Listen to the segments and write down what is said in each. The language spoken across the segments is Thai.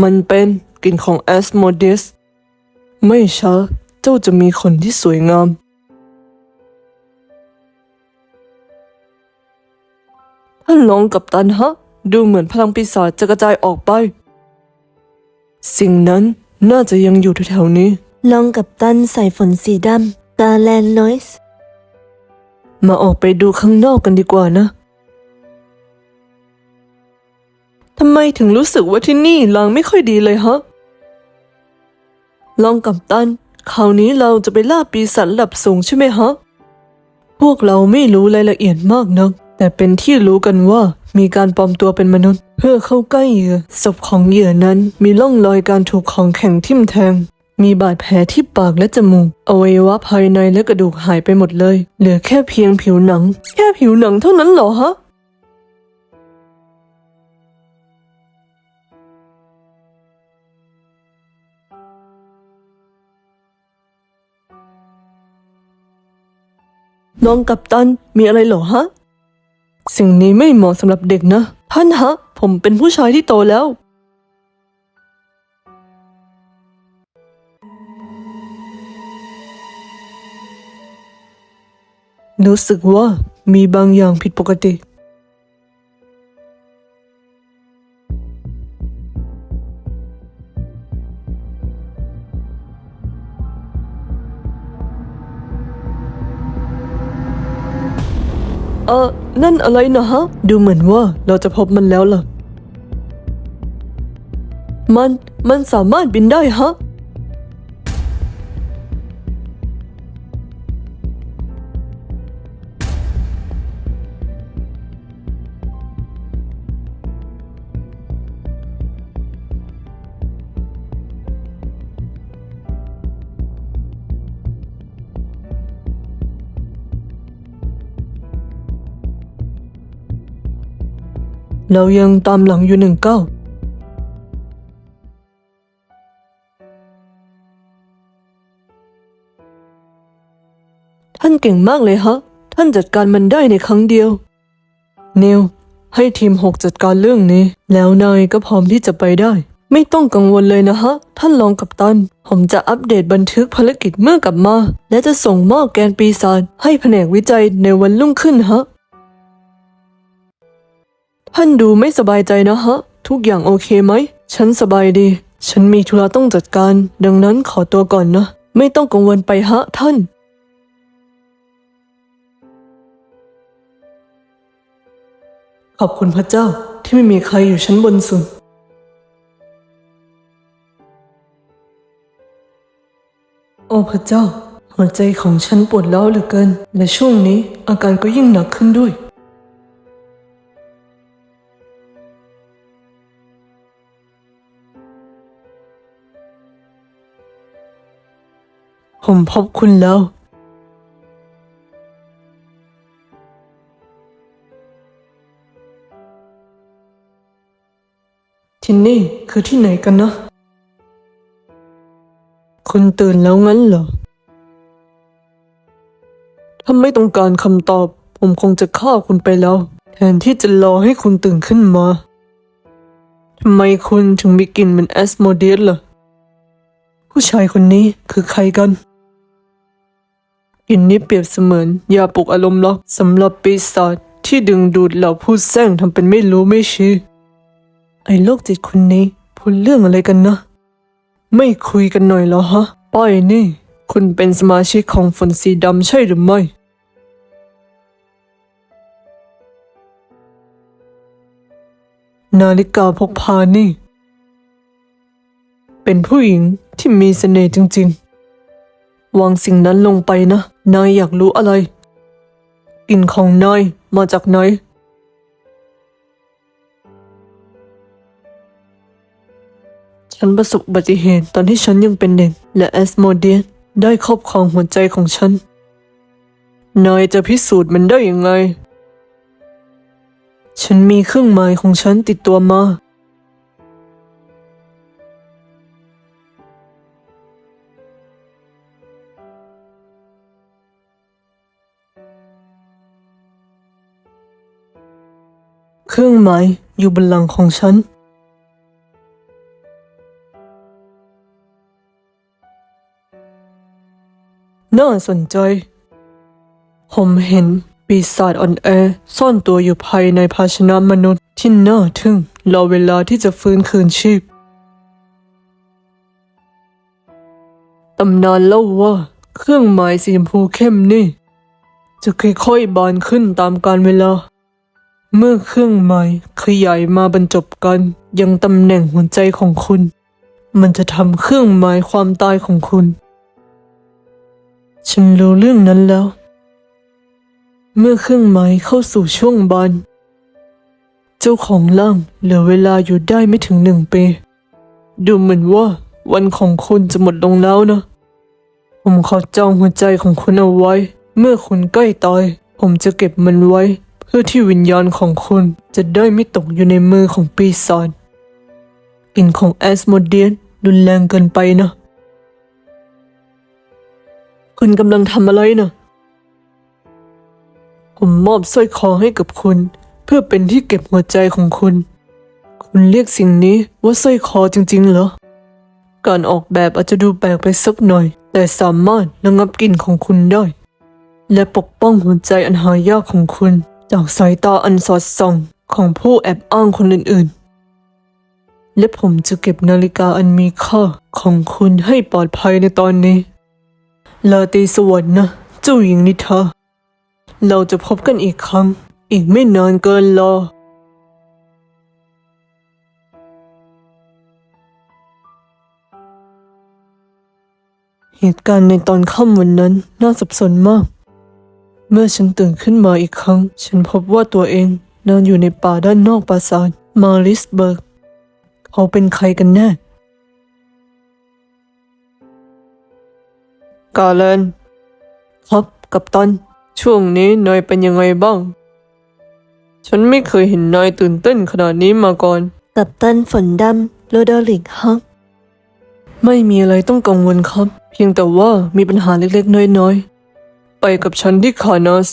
มันเป็นกลิ่นของแอสโมเดสไม่ช้าเจ้าจะมีคนที่สวยงามท่านรองกับตันฮะ ดูเหมือนพลังปีศาจจะกระจายออกไป สิ่งนั้นน่าจะยังอยู่แถวๆนี้ ลองกับตันใส่ฝนสีดำกาแลนนอยส์มาออกไปดูข้างนอกกันดีกว่านะ ทำไมถึงรู้สึกว่าที่นี่ลางไม่ค่อยดีเลยฮะ ลองกับตัน คราวนี้เราจะไปล่าปีศาจระดับสูงใช่ไหมฮะ พวกเราไม่รู้รายละเอียดมากนัก แต่เป็นที่รู้กันว่ามีการปลอมตัวเป็นมนุษย์ เพื่อเข้าใกล้เหยื่อ ศพของเหยื่อนั้นมีร่องรอยการถูกของแข็งทิ่มแทง มีบาดแผลที่ปากและจมูก อวัยวะภายในและกระดูกหายไปหมดเลย เหลือแค่เพียงผิวหนัง แค่ผิวหนังเท่านั้นเหรอฮะ น้องกัปตันมีอะไรเหรอฮะ สิ่งนี้ไม่เหมาะสำหรับเด็กนะ ท่านฮะ ผมเป็นผู้ชายที่โตแล้ว รู้สึกว่ามีบางอย่างผิดปกติ เออนั่นอะไรนะฮะ ดูเหมือนว่าเราจะพบมันแล้วล่ะ มัน มันสามารถบินได้ฮะ เรายังตามหลังอยู่หนึ่งเก้า ท่านเก่งมากเลยฮะ ท่านจัดการมันได้ในครั้งเดียว นิว ให้ทีมหกจัดการเรื่องนี้ แล้วนายก็พร้อมที่จะไปได้ ไม่ต้องกังวลเลยนะฮะ ท่านรองกับตัน ผมจะอัปเดตบันทึกภารกิจเมื่อกลับมา และจะส่งมอบแกนปีศาจให้แผนกวิจัยในวันรุ่งขึ้นฮะ ท่านดูไม่สบายใจนะฮะ ทุกอย่างโอเคไหม ฉันสบายดี ฉันมีธุระต้องจัดการ ดังนั้นขอตัวก่อนนะ ไม่ต้องกังวลไปฮะท่าน ขอบคุณพระเจ้าที่ไม่มีใครอยู่ชั้นบนสุด โอ้พระเจ้า หัวใจของฉันปวดร้าวเหลือเกิน และช่วงนี้อาการก็ยิ่งหนักขึ้นด้วย ผมพบคุณแล้ว ที่นี่คือที่ไหนกันนะ คุณตื่นแล้วงั้นเหรอ ถ้าไม่ต้องการคำตอบ ผมคงจะฆ่าคุณไปแล้ว แทนที่จะรอให้คุณตื่นขึ้นมา ทำไมคุณถึงมีกลิ่นเหมือนแอสโมเดียสล่ะ ผู้ชายคนนี้คือใครกัน หินนี้เปรียบเสมือนยาปลุกอารมณ์ล็อกสำหรับปีศาจที่ดึงดูดเหล่าผู้แซงทำเป็นไม่รู้ไม่ชี้ไอ้โรคจิตคนนี้พูดเรื่องอะไรกันนะ ไม่คุยกันหน่อยเหรอฮะป้อยนี่ คุณเป็นสมาชิกของฝนสีดำใช่หรือไม่นาฬิกาพกพานี่ เป็นผู้หญิงที่มีเสน่ห์จริงๆ วางสิ่งนั้นลงไปนะ นายอยากรู้อะไร กลิ่นของนายมาจากไหน ฉันประสบอุบัติเหตุตอนที่ฉันยังเป็นเด็ก และแอสโมเดียสได้ครอบครองหัวใจของฉัน นายจะพิสูจน์มันได้ยังไงฉันมีเครื่องหมายของฉันติดตัวมา เครื่องหมายอยู่บนหลังของฉัน น่าสนใจ ผมเห็นปีศาจอ่อนแอซ่อนตัวอยู่ภายในภาชนะมนุษย์ที่น่าทึ่งรอเวลาที่จะฟื้นคืนชีพ ตำนานเล่าว่า เครื่องหมายสีชมพูเข้มนี่ จะค่อยๆบานขึ้นตามกาลเวลา เมื่อเครื่องหมายขยายมาบรรจบกัน ยังตำแหน่งหัวใจของคุณ มันจะทำเครื่องหมายความตายของคุณ ฉันรู้เรื่องนั้นแล้ว เมื่อเครื่องหมายเข้าสู่ช่วงบานเจ้าของร่างเหลือเวลาอยู่ได้ไม่ถึงหนึ่งปี ดูเหมือนว่าวันของคุณจะหมดลงแล้วนะ ผมขอจองหัวใจของคุณเอาไว้ เมื่อคุณใกล้ตาย ผมจะเก็บมันไว้ พื่อที่วิญญาณของคุณจะได้ไม่ตกอยู่ในมือของปีศาจกลิ่นของแอสโมเดียนรุนแรงเกินไปนะ คุณกำลังทำอะไรนะ ผมมอบสร้อยคอให้กับคุณ เพื่อเป็นที่เก็บหัวใจของคุณ คุณเรียกสิ่งนี้ว่าสร้อยคอจริงๆเหรอ การออกแบบอาจจะดูแปลกไปสักหน่อย แต่สามารถระงับกลิ่นของคุณได้ และปกป้องหัวใจอันหายากของคุณ จากสายตาอันสอดส่องของผู้แอบอ้างคนอื่นๆ และผมจะเก็บนาฬิกาอันมีค่าของคุณให้ปลอดภัยในตอนนี้ ลาตีสวัสดิ์นะ เจ้าหญิงนิทาเราจะพบกันอีกครั้ง อีกไม่นานเกินรอเหตุการณ์ในตอนค่ำวันนั้นน่าสับสนมาก เมื่อฉันตื่นขึ้นมาอีกครั้ง ฉันพบว่าตัวเองนอนอยู่ในป่าด้านนอกปราสาทมาริสเบิร์ก เขาเป็นใครกันแน่ กาเลนครับกับตัน ช่วงนี้นายเป็นยังไงบ้าง ฉันไม่เคยเห็นนายตื่นเต้นขนาดนี้มาก่อน กับตันฝนดำโรดอริกฮอกไม่มีอะไรต้องกังวลครับ เพียงแต่ว่ามีปัญหาเล็กๆ น้อยๆ ไปกับฉันที่คานัส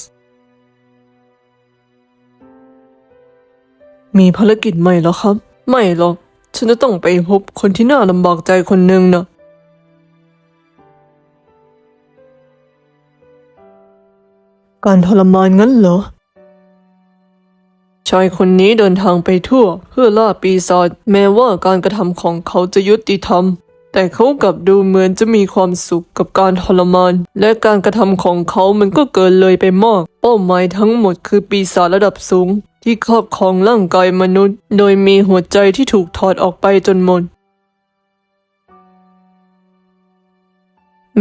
มีภารกิจใหม่แล้วครับ ไม่หรอก ฉันจะต้องไปพบคนที่น่าลำบากใจคนหนึ่งนะการทรมานงั้นเหรอ ชายคนนี้เดินทางไปทั่ว เพื่อล่าปีศาจแม้ว่าการกระทำของเขาจะยุติธรรม แต่เขากลับดูเหมือนจะมีความสุขกับการทรมาน และการกระทำของเขามันก็เกินเลยไปมาก เป้าหมายทั้งหมดคือปีศาจระดับสูง ที่ครอบครองร่างกายมนุษย์ โดยมีหัวใจที่ถูกถอดออกไปจนหมด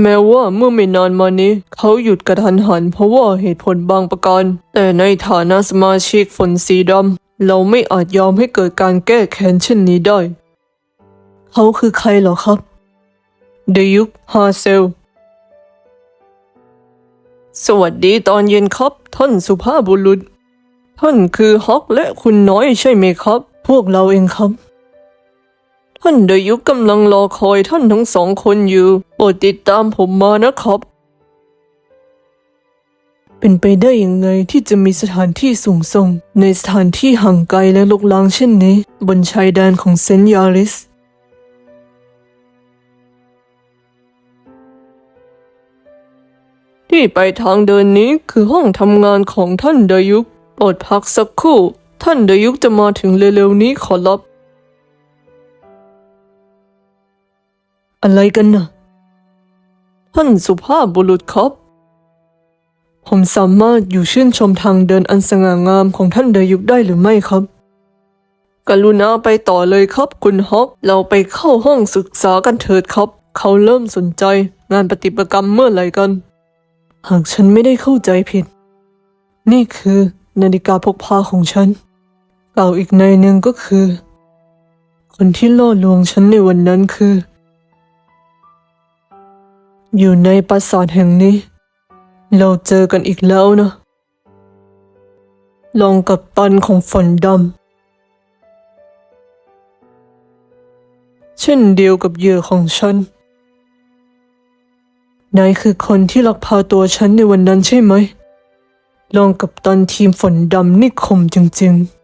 แม้ว่าเมื่อไม่นานมานี้ เขาหยุดกระทันหันเพราะว่าเหตุผลบางประการ แต่ในฐานะสมาชิกฝนสีดำเราไม่อาจยอมให้เกิดการแก้แค้นเช่นนี้ได้ เขาคือใครเหรอครับเดยุคฮาเซล สวัสดีตอนเย็นครับ ท่านสุภาพบุรุษ ท่านคือฮอกและคุณน้อยใช่ไหมครับ พวกเราเองครับ ท่านเดยุคกำลังรอคอยท่านทั้งสองคนอยู่โปรดติดตามผมมานะครับ เป็นไปได้ยังไงที่จะมีสถานที่สูงส่ง ในสถานที่ห่างไกลและลุกลางเช่นนี้ บนชายแดนของเซนต์ยาริส ที่ไปทางเดินนี้คือห้องทำงานของท่านเดยุคโปรดพักสักครู่ ท่านเดยุคจะมาถึงเร็วๆนี้ขอรับ อะไรกันนะท่านสุภาพบุรุษครับ ผมสามารถอยู่ชื่นชมทางเดินอันสง่างามของท่านเดยุคได้หรือไม่ครับ กรุณาไปต่อเลยครับคุณฮอกเราไปเข้าห้องศึกษากันเถิดครับ เขาเริ่มสนใจงานปฏิบัติกรรมเมื่อไหร่กัน หากฉันไม่ได้เข้าใจผิด นี่คือนาฬิกาพกพาของฉันกล่าวอีกในหนึ่งก็คือ คนที่ล่อลวงฉันในวันนั้นคือ อยู่ในปราสาทแห่งนี้ เราเจอกันอีกแล้วนะลองกับตันของฝนดำ เช่นเดียวกับเหยื่อของฉัน นายคือคนที่ลักพาตัวฉันในวันนั้นใช่ไหม ลองกับตันทีมฝนดำนี่คมจริงๆ